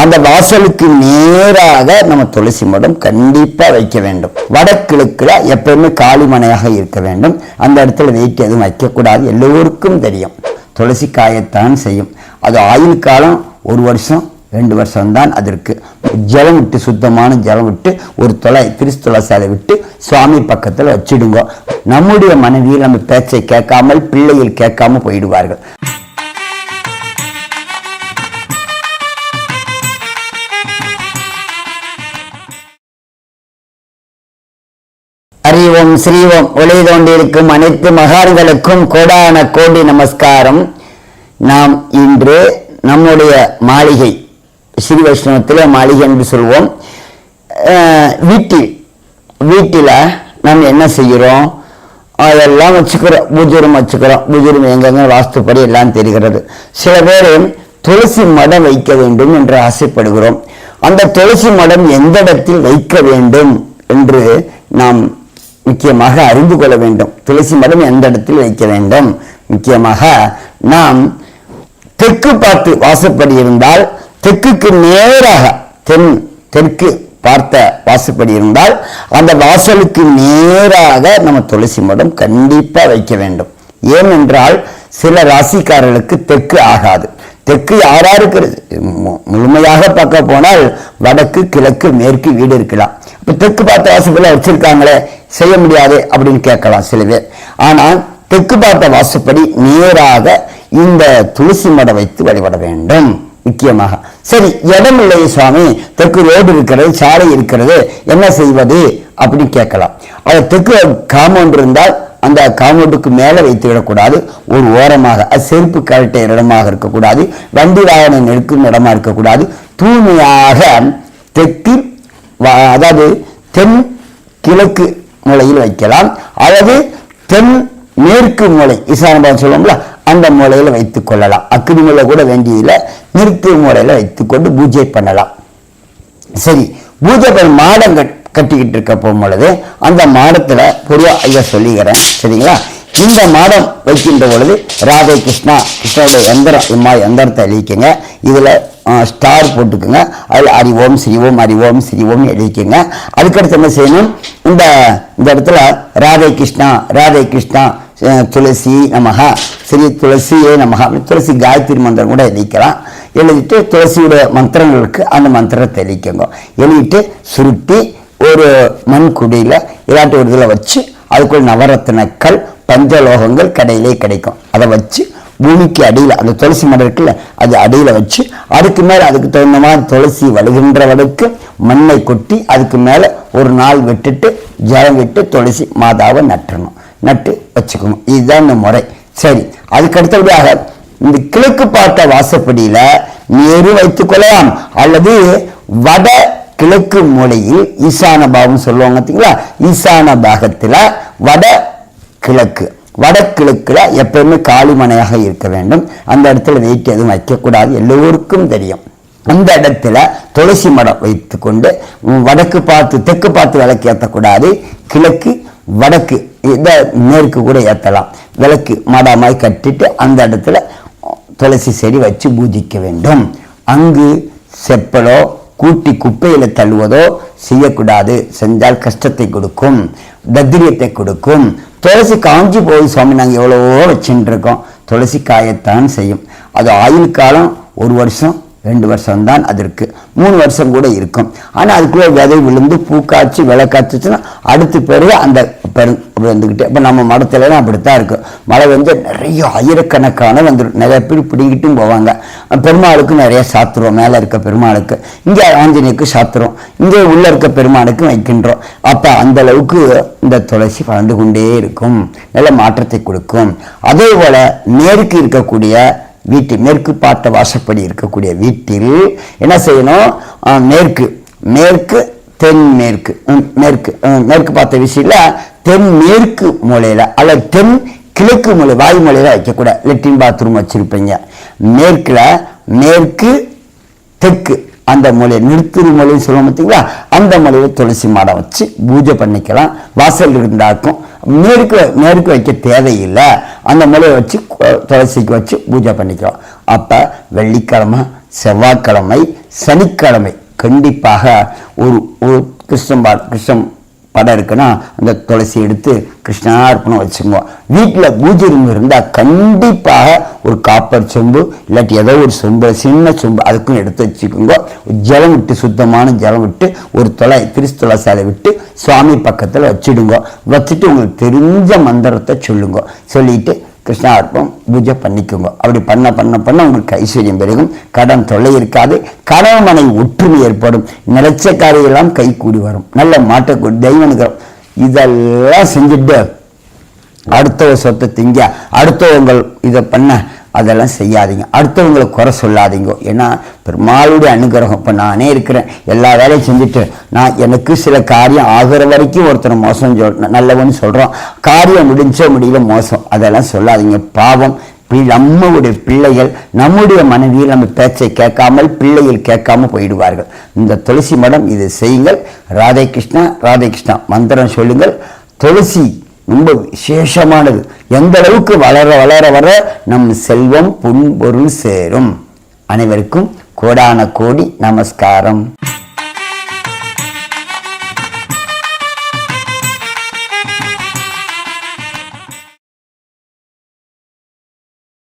அந்த வாசலுக்கு நேராக நம்ம துளசி மடம் கண்டிப்பா வைக்க வேண்டும். வடக்கிழக்கில் எப்பவுமே காலிமனையாக இருக்க வேண்டும். அந்த இடத்துல வெயிட் எதுவும் வைக்கக்கூடாது. எல்லோருக்கும் தெரியும். துளசி காயத்தான் செய்யும். அது ஆயுள் காலம் ஒரு வருஷம் ரெண்டு வருஷம் தான் அதற்கு ஜலம் விட்டு சுத்தமான ஜலம் விட்டு ஒரு தொலை திருஸ்துளசாலை விட்டு சுவாமி பக்கத்தில் வச்சுடுங்க. நம்முடைய மனைவியில் நம்ம பேச்சை கேட்காமல் பிள்ளைகள் கேட்காம போயிடுவார்கள். நம் ஸ்ரீவம் ஒளி தோண்டியிருக்கும் அனைத்து மகான்களுக்கும் கோடான கோடி நமஸ்காரம். நாம் இன்று நம்முடைய மாளிகை ஸ்ரீ வைஷ்ணவத்தில் மாளிகை என்று சொல்வோம். வீட்டில் வீட்டில் நாம் என்ன செய்கிறோம்? அதெல்லாம் வச்சுக்கிறோம் பூஜரம் வச்சுக்கிறோம். பூஜரம் எங்கெங்க வாஸ்துப்படி எல்லாம் தெரிகிறது. சில பேர் துளசி மடம் வைக்க வேண்டும் என்று ஆசைப்படுகிறோம். அந்த துளசி மடம் எந்த இடத்தில் வைக்க வேண்டும் என்று நாம் முக்கியமாக அறிந்து கொள்ள வேண்டும். துளசி மடம் எந்த இடத்தில் வைக்க வேண்டும்? முக்கியமாக நாம் தெற்கு பார்த்து வாசப்படி இருந்தால் தெற்குக்கு நேராக தென் தெற்கு பார்த்த வாசப்படி இருந்தால் அந்த வாசலுக்கு நேராக நம்ம துளசி மடம் கண்டிப்பாக வைக்க வேண்டும். ஏனென்றால் சில ராசிக்காரர்களுக்கு தெற்கு ஆகாது. தெற்கு யாராருக்கு மு- முழுமையாக பார்க்க போனால் வடக்கு கிழக்கு மேற்கு வீடு இருக்கலாம். இப்போ தெற்கு பார்த்த வாசுப்படி வச்சிருக்காங்களே செய்ய முடியாது அப்படின்னு கேட்கலாம் சில பேர். ஆனால் தெற்கு பார்த்த வாசப்படி நேராக இந்த துளசி மடம் வைத்து வழிபட வேண்டும் முக்கியமாக. சரி இடம் இல்லை சுவாமி. தெற்கு ரோடு இருக்கிறது சாலை இருக்கிறது. என்ன செய்வது அப்படின்னு கேட்கலாம். அது தெற்கு காம்பவுண்ட் இருந்தால் அந்த காம்பவுண்டுக்கு மேலே வைத்து விடக்கூடாது ஒரு ஓரமாக அது செருப்பு கழட்ட இடமாக இருக்கக்கூடாது. வண்டி வாகனம் நிற்கும் இடமா இருக்கக்கூடாது. தூய்மையாக தெற்கில் அதாவது தென் கிழக்கு மூலையில் வைக்கலாம். அல்லது தென் மேற்கு மூலை ஈசானபாதம் சொல்லுவோம்ல அந்த மூலையில் வைத்துக் கொள்ளலாம். அக்னி மூலை கூட வேண்டியதில்லை. மேற்கு மூலையில் வைத்துக்கொண்டு பூஜை பண்ணலாம். சரி பூஜை பண்ண மாடங்கள் கட்டிக்கிட்டு இருக்க போகும்பொழுது அந்த மாடத்தில் பொதுவாக ஐயா சொல்லிக்கிறேன் சரிங்களா? இந்த மாடம் வைக்கின்ற பொழுது ராதே கிருஷ்ணா கிருஷ்ணனுடைய எந்திரம் இம்மா எந்திரத்தை அழிக்குங்க இதில் ஸ்டார் போட்டுக்குங்க. அதில் அறிவோம் ஓம் அறிவோம் ஓம் எழுதிக்குங்க. அதுக்கடுத்து என்ன செய்யணும்? இந்த இந்த இடத்துல ராதே கிருஷ்ணா ராதே கிருஷ்ணா துளசி நமகா ஸ்ரீ துளசியே நமகா துளசி காயத்ரி மந்திரம் கூட எழுதிக்கலாம். எழுதிட்டு துளசியோட மந்திரங்களுக்கு அந்த மந்திரத்தை எழுதிக்கோங்க. எழுதிட்டு சுருட்டி ஒரு மண் குடியில் இல்லாட்டி ஒரு இதில் வச்சு அதுக்குள் நவரத்தினக்கள் பஞ்சலோகங்கள் கடையிலே கிடைக்கும். அதை வச்சு பூமிக்கு அடியில் அந்த துளசி மரம் இருக்குல்ல அது அடியில் வச்சு அதுக்கு மேலே அதுக்கு தகுந்த மாதிரி துளசி வழுகின்ற அளவுக்கு மண்ணை கொட்டி அதுக்கு மேலே ஒரு நாள் விட்டுட்டு ஜலம் விட்டு துளசி மாதாவை நட்டணும். நட்டு வச்சுக்கணும். இதுதான் இந்த முறை. சரி அதுக்கு அடுத்தபடியாக இந்த கிழக்கு பார்த்த வாசப்படியில் நேரு வைத்துக்கொள்ளலாம் அல்லது வட கிழக்கு மூலையில் ஈசான பாகம் சொல்லுவாங்க பார்த்தீங்களா? ஈசான பாகத்தில் வட கிழக்கு. வடகிழக்கில் எப்பயுமே காலிமனையாக இருக்க வேண்டும். அந்த இடத்துல வெயிட் எதுவும் வைக்கக்கூடாது. எல்லோருக்கும் தெரியும். அந்த இடத்துல துளசி மடம் வைத்துக்கொண்டு வடக்கு பார்த்து தெற்கு பார்த்து விளக்கு ஏற்றக்கூடாது கிழக்கு வடக்கு இதை மேற்கு கூட ஏற்றலாம் விளக்கு மடமாய் கட்டிட்டு அந்த இடத்துல துளசி செடி வச்சு பூஜிக்க வேண்டும். அங்கு செப்பலோ கூட்டி குப்பையில் தள்ளுவதோ செய்யக்கூடாது. செஞ்சால் கஷ்டத்தை கொடுக்கும் தத்திரியத்தை கொடுக்கும். துளசி காஞ்சி போய் சுவாமி. நாங்கள் எவ்வளவோ வச்சுட்டு இருக்கோம். துளசி காயத்தான் செய்யும். அது ஆயுள் காலம் ஒரு வருஷம் ரெண்டு வருஷம் தான் அதற்கு. மூணு வருஷம் கூட இருக்கும். ஆனால் அதுக்குள்ளே விதை விழுந்து பூக்காய்ச்சி விளை காய்ச்சிச்சுன்னா அடுத்த பிறகு அந்த பெரு வந்துக்கிட்டு இப்போ நம்ம மடத்துலலாம் அப்படித்தான் இருக்கும். மழை வந்து நிறைய ஆயிரக்கணக்கான வந்துடும் நிறைய பேர் பிடிக்கிட்டும் போவாங்க. பெருமாளுக்கு நிறைய சாத்துறோம் மேலே இருக்க பெருமாளுக்கு. இங்கே ஆஞ்சநேயருக்கு சாத்துறோம் இங்கே உள்ளே இருக்க பெருமாளுக்கு வைக்கின்றோம். அப்போ அந்த அளவுக்கு இந்த துளசி வளர்ந்து கொண்டே இருக்கும். நல்ல மாற்றத்தை கொடுக்கும். அதே போல் மேற்கு இருக்கக்கூடிய வீட்டு மேற்கு பார்த்த வாசப்படி இருக்கக்கூடிய வீட்டில் என்ன செய்யணும்? மேற்கு. மேற்கு தென் மேற்கு. ம், மேற்கு. மேற்கு பார்த்த விஷயத்தில் தென் மேற்கு அல்லது தென் கிழக்கு மூலை வாய் மூலையில் வைக்கக்கூடாது. லெட்டின் பாத்ரூம் வச்சுருப்பீங்க. மேற்கில் மேற்கு தெற்கு. அந்த மூலையை நிறுத்துரு மூலைன்னு சொல்லுவோம் பார்த்தீங்களா? அந்த மொழியை துளசி மாடம் வச்சு பூஜை பண்ணிக்கலாம். வாசல் இருந்தாக்கும் மேற்கு மேற்கு வைக்க தேவையில்லை. அந்த மொழியை வச்சு துளசிக்கு வச்சு பூஜை பண்ணிக்கலாம். அப்போ வெள்ளிக்கிழமை செவ்வாய்க்கிழமை சனிக்கிழமை கண்டிப்பாக ஒரு ஒரு கிருஷ்ணன் பா கிருஷ்ணன் படம் இருக்குன்னா அந்த துளசி எடுத்து கிருஷ்ணார்ப்பணம் வச்சுக்குவோம். வீட்டில் பூஜை ரூம் இருந்தால் கண்டிப்பாக ஒரு காப்பர் சொம்பு இல்லாட்டி ஏதோ ஒரு சொம்பு சின்ன சொம்பு அதுக்கும் எடுத்து வச்சுக்கோங்க. ஜலம் விட்டு சுத்தமான ஜலம் விட்டு ஒரு தொலை திரிசு துளசாலை விட்டு சுவாமி பக்கத்தில் வச்சுடுங்க. வச்சுட்டு உங்களுக்கு தெரிஞ்ச மந்திரத்தை சொல்லுங்க. சொல்லிட்டு கிருஷ்ணார்ப்பம் பூஜை பண்ணிக்கோங்க. அப்படி பண்ண பண்ண பண்ண உங்களுக்கு ஐஸ்வர்யம் பெருகும். கடன் தொல்லை இருக்காது. கணவன் ஒற்றுமை ஏற்படும். நினைச்ச காரியெல்லாம் கை கூடி வரும். நல்ல மாட்டக்கூடி தெய்வனுக்கு இதெல்லாம் செஞ்சுட்டு அடுத்தவங்க சொத்தை திங்க அடுத்தவங்க இதை பண்ண அதெல்லாம் செய்யாதீங்க. அடுத்தவங்களை குறை சொல்லாதீங்க. ஏன்னா பெருமாளுடைய அனுகிரகம். இப்போ நானே இருக்கிறேன். எல்லா வேலையும் செஞ்சுட்டு நான் எனக்கு சில காரியம் ஆகிற வரைக்கும் ஒருத்தர் மோசம் சொல் நல்லவன்னு சொல்கிறோம் காரியம் முடிஞ்ச முடியல மோசம். அதெல்லாம் சொல்லாதீங்க. பாவம் நம்முடைய பிள்ளைகள் நம்முடைய மனைவியில் நம்ம பேச்சை கேட்காமல் பிள்ளைகள் கேட்காம போயிடுவார்கள். இந்த துளசி மடம் இதை செய்யுங்கள். ராதே கிருஷ்ணா ராதே கிருஷ்ணா. மந்திரம் சொல்லுங்கள். துளசி ரொம்ப விசேஷமானது. எந்த அளவுக்கு வளர வளர வர நம் செல்வம் புண்பொருள் சேரும். அனைவருக்கும் கோடான கோடி நமஸ்காரம்.